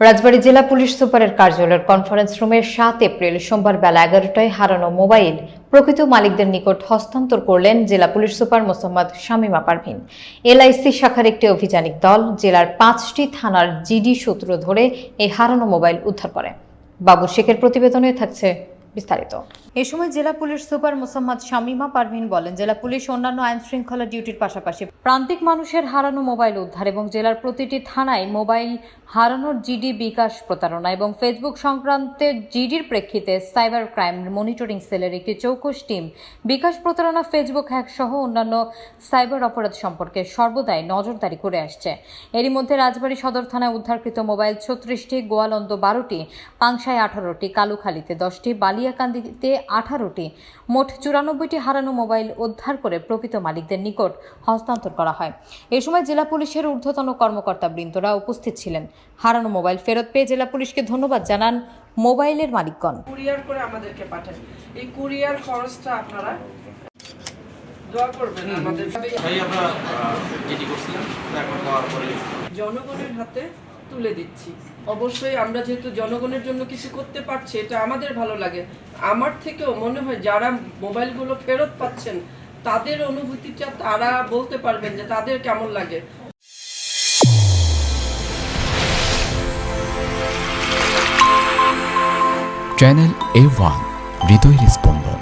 রাজবাড়ী জেলা পুলিশ সুপারের কার্যালয়ের কনফারেন্স রুমে সাত এপ্রিল সোমবার বেলা এগারোটায় হারানো মোবাইল প্রকৃত মালিকদের নিকট হস্তান্তর করলেন জেলা police super Mosammat Shamima Parvin. LIC শাখার একটি অভিযানিক দল জেলার পাঁচটি থানার জিডি সূত্র ধরে এই হারানো মোবাইল উদ্ধার করে। বাবু শেখের প্রতিবেদনে থাকছে বিস্তারিত। এ সময় জেলা পুলিশ সুপার মোসাম্মদ শামীমা পারভিন বলেন, জেলা পুলিশ অন্যান্য আইন শৃঙ্খলা ডিউটির পাশাপাশি প্রান্তিক মানুষের হারানো মোবাইল উদ্ধার এবং জেলার প্রতিটি থানায় মোবাইল হারানোর জিডি বিকাশ প্রতারণা এবং ফেসবুক সংক্রান্তের জিডির প্রেক্ষিতে সাইবার ক্রাইম মনিটরিং সেলের একটি চৌকস টিম বিকাশ প্রতারণা, ফেসবুক হ্যাক সহ অন্যান্য সাইবার অপরাধ সম্পর্কে সর্বদাই নজরদারি করে আসছে। এরই মধ্যে রাজবাড়ী সদর থানায় উদ্ধারকৃত মোবাইল ছত্রিশটি, গোয়ালন্দ বারোটি, পাংশায় আঠারোটি, কালুখালীতে দশটি বালিয়াকান্দিতে আঠারোটি মোট চুরানব্বইটি হারানো মোবাইল উদ্ধার করে প্রকৃত মালিকদের নিকট হস্তান্তর করা হয়। এ সময় জেলা পুলিশের ঊর্ধ্বতন কর্মকর্তা বৃন্দরা উপস্থিত ছিলেন। হারানো মোবাইল ফেরত পেয়ে জেলা পুলিশকে ধন্যবাদ জানান মোবাইলের মালিকগণ। কুরিয়ার করে আমাদেরকে পাঠান। এই কুরিয়ার খরচটা আপনারা দোয়া করবেন আমাদের। ভাই আমরা যেটি করছিলাম এখন পাওয়ার পরে জনগণের হাতে তুলে দিচ্ছি। অবশ্যই আমরা যেহেতু জনগণের জন্য কিছু করতে পারছি, এটা আমাদের ভালো লাগে। আমার থেকেও মনে হয় যারা মোবাইলগুলো ফেরত পাচ্ছেন, তাদের অনুভূতিটা তারা বলতে পারবেন যে তাদের কেমন লাগে। চ্যানেল এ ওয়ান হৃদয়ের স্পন্দন।